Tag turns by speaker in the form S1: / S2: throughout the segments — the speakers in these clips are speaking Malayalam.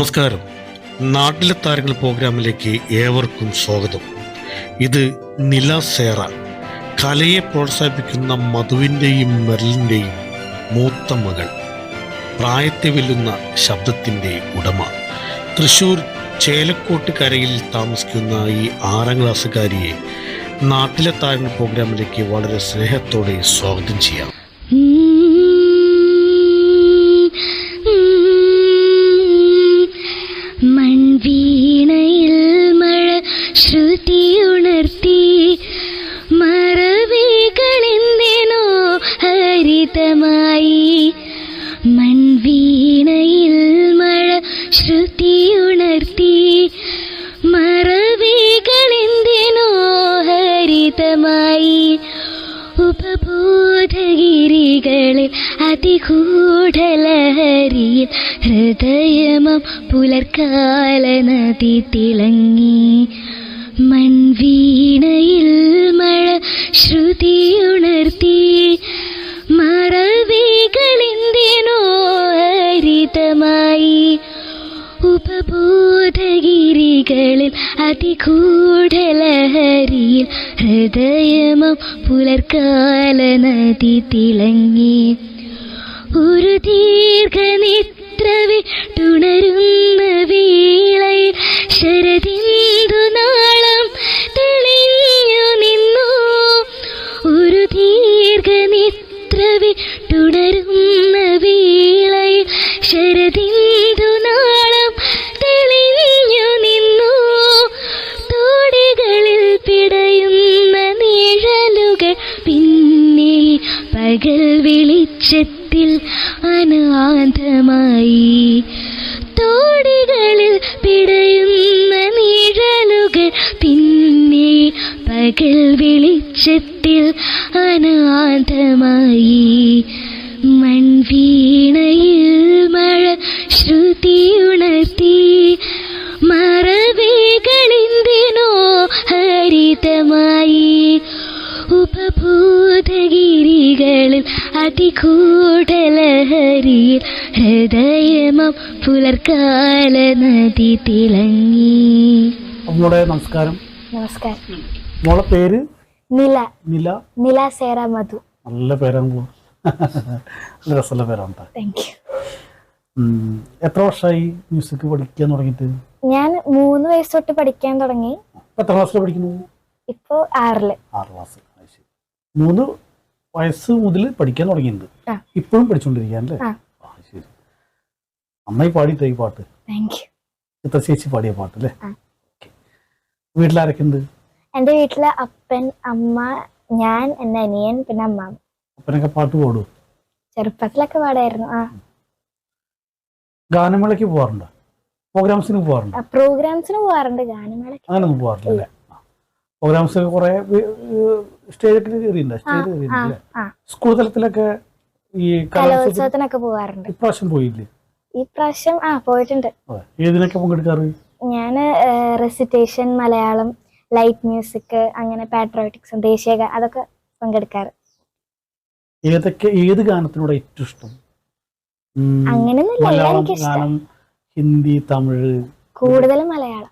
S1: നമസ്കാരം. നാട്ടിലെ താരങ്ങൾ പ്രോഗ്രാമിലേക്ക് ഏവർക്കും സ്വാഗതം. ഇത് നില സേറ. കലയെ പ്രോത്സാഹിപ്പിക്കുന്ന മധുവിന്റെയും മെറിലിന്റെയും മൂത്ത മകൾ. പ്രായത്തെ വെല്ലുന്ന ശബ്ദത്തിന്റെ ഉടമ. തൃശൂർ ചേലക്കോട്ട് കരയിൽ താമസിക്കുന്ന ഈ ആറാം ക്ലാസ്സുകാരിയെ നാട്ടിലെ താരങ്ങൾ പ്രോഗ്രാമിലേക്ക് വളരെ സ്നേഹത്തോടെ സ്വാഗതം ചെയ്യാം.
S2: മൺവീണയിൽ മഴ ശ്രുതിയുണർത്തി. മറവികളെന്തിനോ ഹരിതമായി. ഉപബോധഗിരികളിൽ അതികൂഢലഹരിയിൽ ഹൃദയമം പുലർക്കാല നദി തിളങ്ങി. മൺവീണയിൽ ഉപബോധഗിരികളിൽ അതികൂഢലഹരിയിൽ ഹൃദയമം പുലർക്കാല നദി തിളങ്ങി. ഒരു ദീർഘനിത്രവി തുണരുന്ന വീളയിൽ ശരദിന്ദു നാളം തെളിഞ്ഞു നിന്നു. ഒരു ദീർഘനിത്രവി തുണരുന്ന വീളയിൽ ശരദിന്ദു പകൽ വെളിച്ചത്തിൽ അനാഥമായി. മൺവീണയിൽ മഴ ശ്രുതിയുണർത്തി. മറവേകളിന്തിനോ ഹരിതമായി. ഉപഭൂതഗിരികളിൽ അതികൂടലഹരിയിൽ ഹൃദയമം പുലർക്കാല നദി തിളങ്ങി
S3: നമസ്കാരം.
S2: നമസ്കാരം.
S3: മോളെ പേര്?
S2: നില.
S3: നില.
S2: നില സേറ മധു.
S3: നല്ല പേരാണല്ലോ. നല്ല രസമുള്ള പേരാണ്.
S2: താങ്ക് യു
S3: എത്ര വർഷമായി മ്യൂസിക് പഠിക്കാൻ തുടങ്ങിയിട്ട്?
S2: ഞാൻ മൂന്ന് വയസ്സ് തൊട്ട് പഠിക്കാൻ തുടങ്ങി.
S3: എത്ര ക്ലാസ്സിൽ പഠിക്കുന്നു
S2: ഇപ്പോ ആറിൽ.
S3: ആറ് ക്ലാസ്. മൂന്ന് വയസ്സ് മുതൽ പഠിക്കാൻ തുടങ്ങിയിട്ടുണ്ട്. ഇപ്പോഴും പഠിച്ചുകൊണ്ടിരിക്കാൻ അല്ലേ? ശരി. നന്നായി ഈ പാട്ട്?
S2: താങ്ക് യു
S3: ഇത്ര ചേച്ചി പാടിയ പാട്ട് അല്ലേ. വീട്ടിലാരൊക്കെ ഉണ്ട്
S2: എന്റെ വീട്ടിലെ അപ്പൻ അമ്മ ഞാൻ എന്റെ അനിയൻ പിന്നെ അമ്മ
S3: അപ്പനൊക്കെ പാട്ട് പാടും
S2: ചെറുപ്പത്തിലൊക്കെ പാടായിരുന്നു ആ.
S3: ഗാനമേളയ്ക്ക് പോകാറുണ്ടോ പ്രോഗ്രാംസിന് പോകാറുണ്ടോ
S2: പ്രോഗ്രാംസിന് പോവാറുണ്ട് ഗാനമേളക്ക്
S3: അങ്ങനൊന്നും പോകാറില്ല അല്ലേ പ്രോഗ്രാംസ് കുറെ സ്റ്റേജൊക്കെ
S2: കയറിയില്ല?
S3: സ്റ്റേജ്
S2: ആ
S3: സ്കൂൾ തലത്തിലൊക്കെ ഈ
S2: കലോത്സവത്തിനൊക്കെ പോവാറുണ്ട്.
S3: ഇപ്രാവശ്യം പോയില്ലേ?
S2: ഈ പ്രാവശ്യം ആ പോയിട്ടുണ്ട്.
S3: ഏതിനൊക്കെ പങ്കെടുക്കാറ്?
S2: ഞാൻ റെസിറ്റേഷൻ മലയാളം ലൈറ്റ് മ്യൂസിക് അങ്ങനെ പാട്രോട്ടിക്സ് ദേശീയ അതൊക്കെ പങ്കെടുക്കാറ്.
S3: ഏതൊക്കെ ഏത് ഗാനത്തിനോട് ഏറ്റവും ഇഷ്ടം? അങ്ങനെ
S2: അങ്ങനെയൊന്നുമില്ല
S3: മലയാളം ഗാനം ഹിന്ദി തമിഴ്
S2: കൂടുതലും മലയാളം.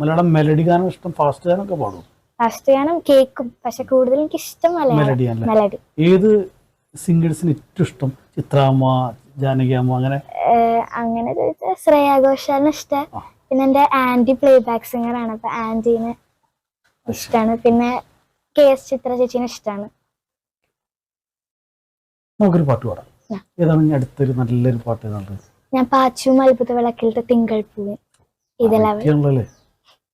S3: മലയാളം. മെലഡി ഗാനം ഇഷ്ടം ഫാസ്റ്റ് ഗാനമൊക്കെ പാടും.
S2: ഫാസ്റ്റ് ഗാനം കേക്കും പക്ഷെ കൂടുതൽ എനിക്ക് ഇഷ്ടം മലയാളം.
S3: മെലഡി ഏത് സിംഗേഴ്സിന് ഏറ്റവും ഇഷ്ടം? ചിത്രാമ്മ ജാനകിയമ്മ അങ്ങനെ?
S2: അങ്ങനെ ശ്രേയാഘോഷാലിന് ശ്രേയ ഘോഷാലിന് ഇഷ്ടം. പിന്നെ എന്റെ ആന്റി പ്ലേ ബാക്ക് സിംഗർ ആണ്. അപ്പൊ ആന്റീനെ ഇഷ്ടമാണ് പിന്നെ കെ എസ് ചിത്ര ചേച്ചീനെ ഇഷ്ടമാണ്
S3: നമുക്കൊരു പാട്ട് പാടാം. ഏതാണ് അടുത്തൊരു നല്ലൊരു പാട്ട് ഏതാണ്?
S2: ഞാൻ പാച്ചും അത്ഭുത വിളക്കിലത്തെ തിങ്കൾ പൂവ് ഇതെല്ലാം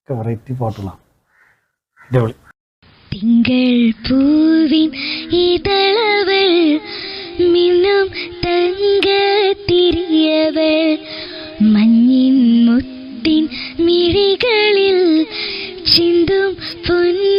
S3: വെറൈറ്റി പാട്ടുകളാണ്.
S2: തിങ്കൾ പൂവിൻ ഇതളവൾ മിന്നും തങ്കത്തിരിയവൾ. മഞ്ഞിൻ മുത്തിൻ മിഴികളിൽ fun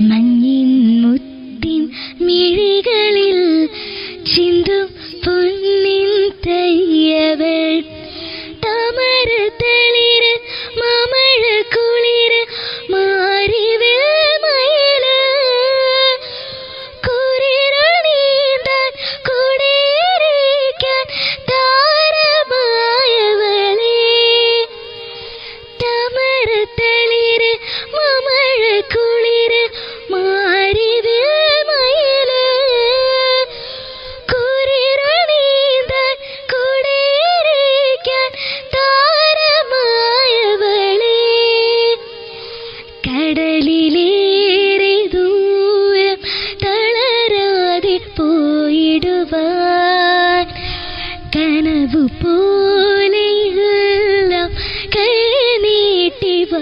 S2: മഞ്ഞിൻ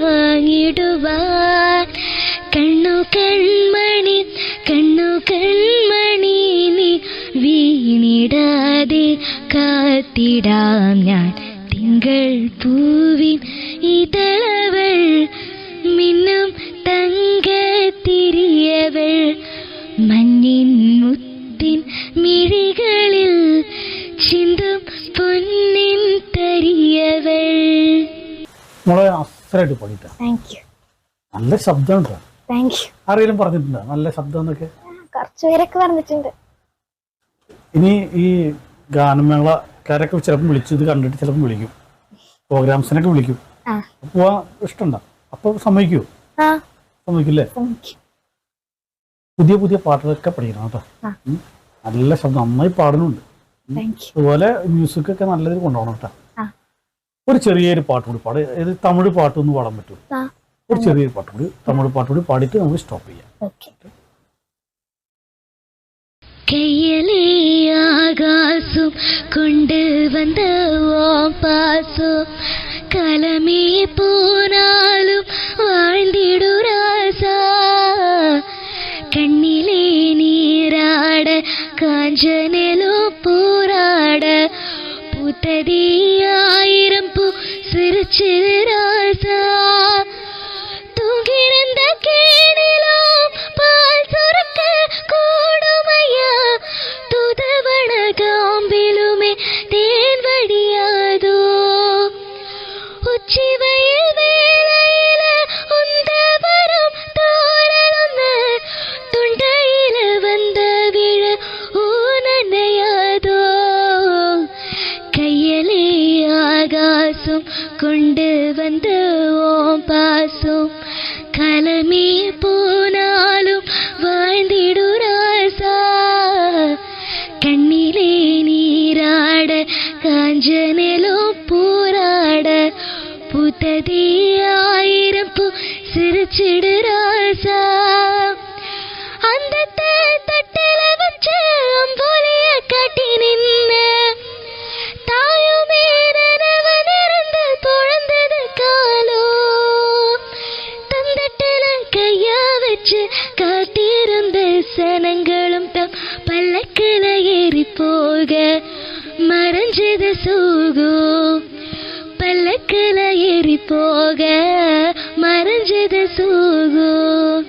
S2: വാങ്ങിടുവാൻ. കണ്ണു കൺമണി കണ്ണു കൺമണി നീ വീണിടാതെ കാത്തിടാം ഞാൻ. തിങ്കൾ പൂവിൻ ഇതളവൾ മിന്നും തങ്കത്തിരിയവൾ. മഞ്ഞിൻ
S3: പാടിയിട്ടാ
S4: താങ്ക്
S3: നല്ല ശബ്ദം ഉണ്ടോ ആരെങ്കിലും പറഞ്ഞിട്ടുണ്ടോ? നല്ല ശബ്ദം എന്നൊക്കെ
S4: പറഞ്ഞിട്ടുണ്ട്.
S3: ഇനി ഈ ഗാനമേളക്കാരൊക്കെ ചിലപ്പോൾ വിളിച്ചു ഇത് കണ്ടിട്ട് ചിലപ്പോൾ വിളിക്കും. പ്രോഗ്രാംസിനൊക്കെ വിളിക്കും. പോവാ ഇഷ്ടമുണ്ടോ? അപ്പോൾ സമ്മതിക്കുമോ സമ്മതിക്കില്ലേ? പുതിയ പുതിയ പാട്ടുകളൊക്കെ പഠിക്കണം കേട്ടോ. നല്ല ശബ്ദം നന്നായി പാടുന്നുണ്ട്. അതുപോലെ മ്യൂസിക് ഒക്കെ നല്ല രീതിയിൽ കൊണ്ടുപോകണം കേട്ടോ. ഒരു ചെറിയൊരു പാട്ട് കൂടി പാട് ഇത് തമിഴ് പാട്ടൊന്നും പാടാൻ പറ്റുമോ
S4: ആ
S3: ഒരു ചെറിയൊരു പാട്ട് കൂടി തമിഴ് പാട്ട് കൂടി പാടിയിട്ട് നമുക്ക് സ്റ്റോപ്പ് ചെയ്യാം
S4: ഓക്കെ
S2: கையிலே ஆகாசும் கொண்டு வந்த ஓம் பாசும் கலமே போனாலும் வாழ்ந்திடு பாசம் கொண்டு வந்து ஓம் பாசம். கலமே போனாலும் வாழ்ந்திடு ராசா கண்ணிலே நீராட காஞ்சனிலோ போராட. புத்ததே ஆயிரம் பூ சிரிச்சிடு சனங்களும் தம் பல்லக்கில ஏறி போக மறைஞ்சது சூகோ. பல்லக்கில ஏறி போக மறைஞ்சது சூகோ.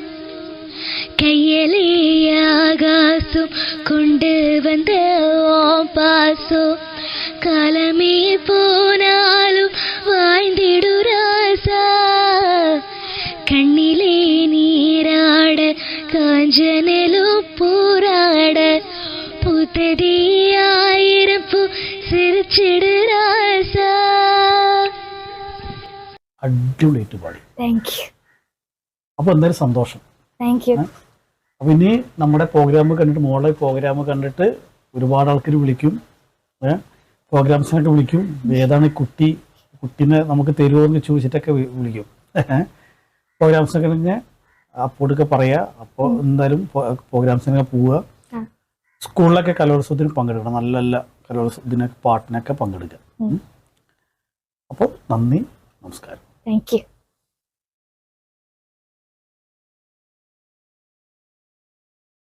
S2: கையிலே ஆகாசம் கொண்டு வந்த ஓம் பாசம் காலமே
S3: അടിപൊളിയായിട്ട് പാടി. അപ്പൊ എന്തായാലും സന്തോഷം. അപ്പൊ ഇനി നമ്മുടെ പ്രോഗ്രാം കണ്ടിട്ട് മോളെ പ്രോഗ്രാം കണ്ടിട്ട് ഒരുപാട് ആൾക്കാർ വിളിക്കും. പ്രോഗ്രാംസിനൊക്കെ വിളിക്കും. ഏതാണ് കുട്ടി കുട്ടീനെ നമുക്ക് തരുമോ എന്ന് ചോദിച്ചിട്ടൊക്കെ വിളിക്കും. പ്രോഗ്രാംസിനൊക്കെ കഴിഞ്ഞ് അപ്പോഴൊക്കെ പറയാ. അപ്പോൾ എന്തായാലും പ്രോഗ്രാംസിനൊക്കെ പോവുക. സ്കൂളിലൊക്കെ കലോത്സവത്തിന് പങ്കെടുക്കണം. നല്ല നല്ല കലോത്സവത്തിനൊക്കെ പാട്ടിനൊക്കെ പങ്കെടുക്കുക. അപ്പോൾ നന്ദി നമസ്കാരം.
S4: Thank you